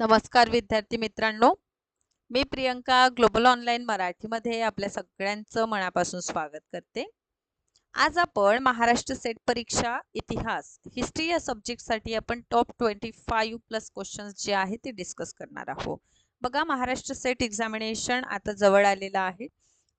नमस्कार विद्यार्थी मित्रांनो. मी प्रियंका ग्लोबल ऑनलाईन मराठीमध्ये आपल्या सगळ्यांचं मनापासून स्वागत करते. आज आपण महाराष्ट्र सेट परीक्षा इतिहास हिस्ट्री या सब्जेक्टसाठी आपण top twenty five plus questions जे आहे ते डिस्कस करणार आहोत. बघा महाराष्ट्र सेट एक्झामिनेशन आता जवळ आलेलं आहे.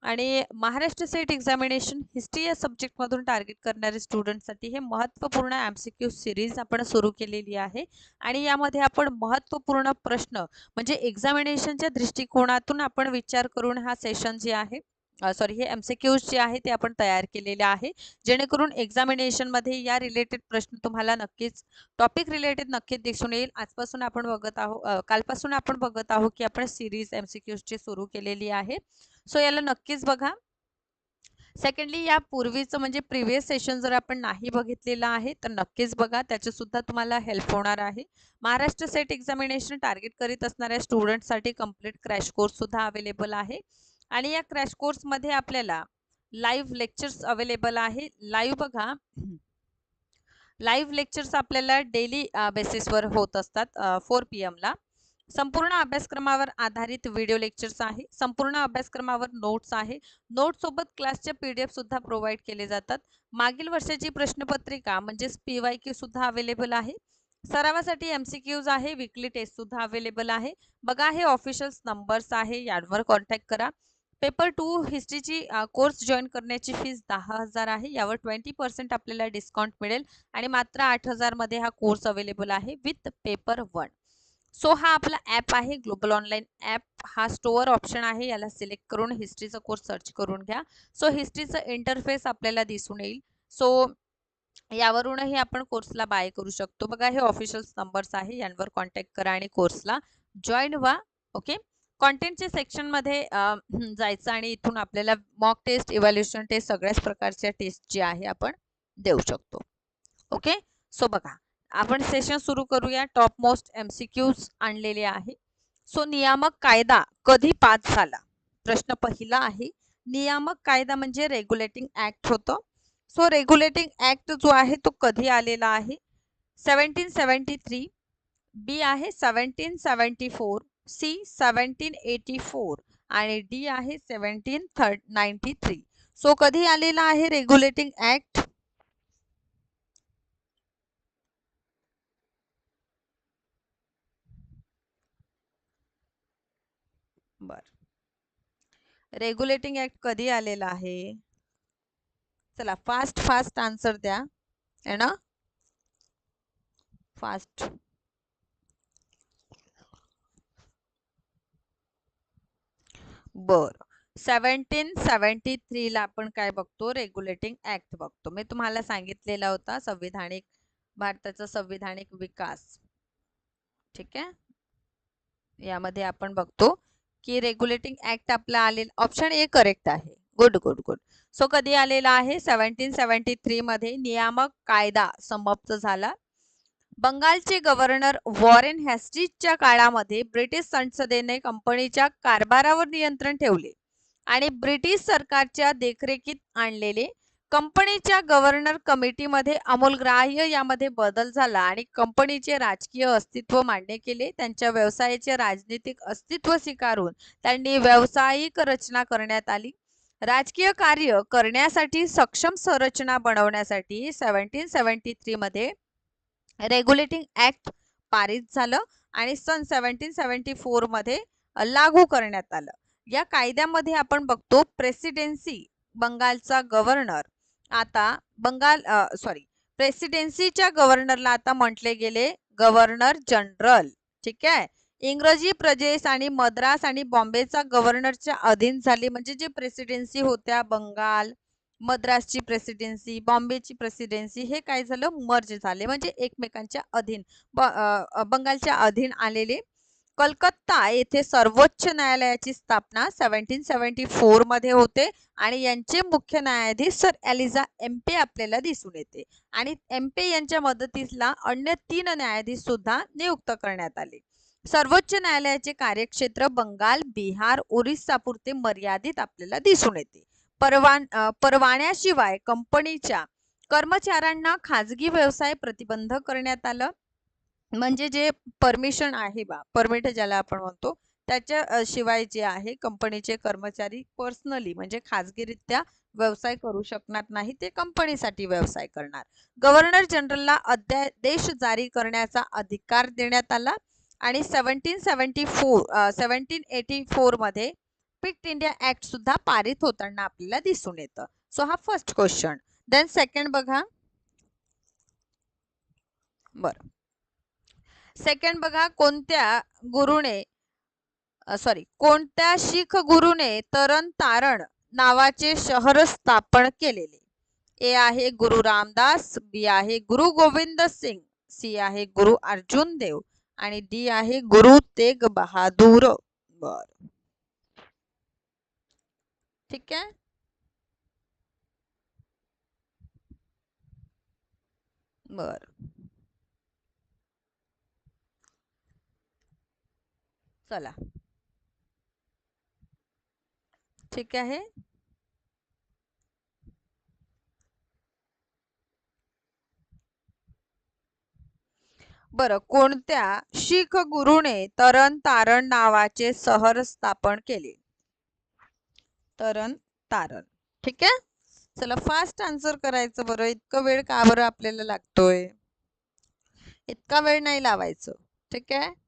आणि महाराष्ट्र सेट एक्झामिनेशन हिस्ट्री या सब्जेक्टमधून टार्गेट करणारे स्टुडंटसाठी हे महत्त्वपूर्ण एम सी क्यू सिरीज आपण सुरू केलेली आहे. आणि यामध्ये आपण महत्त्वपूर्ण प्रश्न म्हणजे एक्झामिनेशनच्या दृष्टिकोनातून आपण विचार करून हा सेशन जे आहे सॉरी हे एम सी क्यूज जे आहे ते आपण तयार केलेले आहे. जेणेकरून एक्झामिनेशनमध्ये या रिलेटेड प्रश्न तुम्हाला नक्कीच टॉपिक रिलेटेड नक्कीच दिसून येईल. आजपासून आपण बघत आहोत कालपासून आपण बघत आहोत की आपण सिरीज एम सी सुरू केलेली आहे. सो याला नक्कीच बघा. सेकंडली या पूर्वीचं म्हणजे प्रिव्हियस सेशन जर आपण नाही बघितलेलं आहे तर नक्कीच बघा. त्याचे सुद्धा तुम्हाला हेल्प होणार आहे. महाराष्ट्र सेट एक्झामिनेशन टार्गेट करीत असणाऱ्या स्टुडंटसाठी कंप्लीट क्रॅश कोर्स सुद्धा अवेलेबल आहे. आणि या क्रॅश कोर्समध्ये आपल्याला लाईव्ह लेक्चर्स अवेलेबल आहे. लाईव्ह बघा. लाईव्ह लेक्चर्स आपल्याला डेली बेसिसवर होत असतात फोर पी एमला संपूर्ण अभ्यासक्रमावर आधारित व्हिडिओ लेक्चर्स आहे. संपूर्ण अभ्यासक्रमावर नोट्स आहे. नोट्ससोबत क्लासचे पी डी एफ सुद्धा प्रोव्हाइड केले जातात. मागील वर्षाची प्रश्नपत्रिका म्हणजेच पी वाय क्यू सुद्धा अवेलेबल आहे. सरावासाठी एम सी क्यूज आहे. विकली टेस्ट सुद्धा अवेलेबल आहे. बघा हे ऑफिशियल नंबर्स आहे. यावर कॉन्टॅक्ट करा. पेपर टू हिस्ट्रीची कोर्स जॉईन करण्याची फीस दहा हजार आहे. यावर ट्वेंटी पर्सेंट आपल्याला डिस्काउंट मिळेल आणि मात्र आठ हजारमध्ये हा कोर्स अवेलेबल आहे विथ पेपर वन. सो हा आपला ॲप आहे ग्लोबल ऑनलाईन ॲप. हा स्टोअर ऑप्शन आहे. याला सिलेक्ट करून हिस्ट्रीचा कोर्स सर्च करून घ्या. सो हिस्ट्रीचं इंटरफेस आपल्याला दिसून येईल. सो यावरूनही आपण कोर्सला बाय करू शकतो. बघा हे ऑफिशियल नंबर्स आहे. यांवर कॉन्टॅक्ट करा आणि कोर्सला जॉईन व्हा. ओके? कॉन्टेंटच्या सेक्शनमध्ये जायचं आणि इथून आपल्याला मॉक टेस्ट इव्हॅल्युएशन टेस्ट सगळ्याच प्रकारच्या टेस्ट जे आहे आपण देऊ शकतो. ओके सो बघा आपण सेशन सुरू करूया. Top most M C Qs आणलेले आहे. सो नियामक कायदा कधी पास झाला? प्रश्न पहिला आहे नियामक कायदा म्हणजे रेग्युलेटिंग ऍक्ट होतं. सो रेग्युलेटिंग ऍक्ट जो आहे तो कधी आलेला आहे? सेवन्टीन सेवन्टी थ्री बी आहे seventeen seventy four C seventeen eighty four आणि डी आहे seventeen third ninety three. So कधी आलेला आहे रेग्युलेटिंग ऍक्ट बर. रेग्युलेटिंग ऍक्ट कधी आलेला आहे? चला फास्ट फास्ट आन्सर द्या. है ना? फास्ट बर. सेवन्टीन सेवन्टी थ्रीला आपण काय बघतो? रेग्युलेटिंग ऍक्ट बघतो. मी तुम्हाला सांगितलेला होता संविधानिक भारताचा संविधानिक विकास. ठीक आहे? यामध्ये आपण बघतो की रेग्युलेटिंग ऍक्ट आपला आलेला ऑप्शन ए करेक्ट आहे. Good good good. सो कधी आलेला आहे? सेव्हन्टीन सेव्हन्टी थ्री मध्ये नियामक कायदा समाप्त झाला. बंगालचे गव्हर्नर वॉरेन हॅस्टिजच्या काळामध्ये ब्रिटिश संसदेने कंपनीच्या कारभारावर नियंत्रण ठेवले आणि ब्रिटिश सरकारच्या देखरेखीत आणलेले कंपनीच्या गव्हर्नर कमिटीमध्ये अमूलग्राह्य यामध्ये बदल झाला आणि कंपनीचे राजकीय अस्तित्व मान्य केले. त्यांच्या व्यवसायाचे राजनीतिक अस्तित्व स्वीकारून त्यांनी व्यावसायिक रचना करण्यात आली. राजकीय कार्य करण्यासाठी सक्षम संरचना बनवण्यासाठी सेव्हन्टीन सेव्हन्टी थ्रीमध्ये रेग्युलेटिंग ऍक्ट पारित झालं आणि सन सेवन्टीन सेवन्टी फोरमध्ये लागू करण्यात आलं. या कायद्यामध्ये आपण बघतो प्रेसिडेन्सी बंगालचा गव्हर्नर आता बंगाल सॉरी प्रेसिडेन्सीच्या गव्हर्नरला आता म्हटले गेले गव्हर्नर जनरल ठीक आहे? इंग्रजी प्रदेश आणि मद्रास आणि बॉम्बेचा गव्हर्नरच्या अधीन झाली म्हणजे जे प्रेसिडेन्सी होत्या बंगाल मद्रासची प्रेसिडेन्सी बॉम्बेची प्रेसिडेन्सी हे काय झालं? मर्ज झाले. म्हणजे एकमेकांच्या अधीन बंगालच्या अधीन आलेले. कलकत्ता येथे सर्वोच्च न्यायालयाची स्थापना सेव्हन्टीन सेव्हन्टी फोरमध्ये होते आणि यांचे मुख्य न्यायाधीश सर एलिझा एम्पे आपल्याला दिसून येते. आणि एम्पे यांच्या मदतीला अन्य तीन न्यायाधीश सुद्धा नियुक्त करण्यात आले. सर्वोच्च न्यायालयाचे कार्यक्षेत्र बंगाल बिहार ओरिसापुरते मर्यादित आपल्याला दिसून येते. परवान परवान्याशिवाय कंपनीच्या कर्मचाऱ्यांना खाजगी व्यवसाय प्रतिबंध करण्यात आलं. म्हणजे जे परमिशन आहे बा परमिट ज्याला आपण म्हणतो त्याच्या शिवाय जे आहे कंपनीचे कर्मचारी पर्सनली म्हणजे खाजगीरित्या व्यवसाय करू शकणार नाही ते कंपनीसाठी व्यवसाय करणार. गव्हर्नर जनरलला अध्यादेश जारी करण्याचा अधिकार देण्यात आला आणि seventeen seventy four seventeen eighty फोरमध्ये पिक्ट इंडिया ऍक्ट सुद्धा पारित होताना आपल्याला दिसून येतं. सो हा फर्स्ट क्वेश्चन देन सेकंड बघा. बरं. सेकंड बघा कोणत्या गुरुने सॉरी कोणत्या शीख गुरुने तरण तारण नावाचे शहर स्थापन केलेले? ए आहे गुरु रामदास बी आहे गुरु गोविंद सिंग सी आहे गुरु अर्जुन देव आणि डी आहे गुरु तेग बहादूर. बर. ठीक आहे? बर. चला. ठीक आहे? बरं कोणत्या शीख गुरुने तरण तारण नावाचे शहर स्थापन केले? तरण तारण. ठीक आहे? चला फास्ट आन्सर करायचं बरं. इतकं वेळ का बरं आपल्याला लागतोय? इतका वेळ नाही लावायचं. ठीक आहे?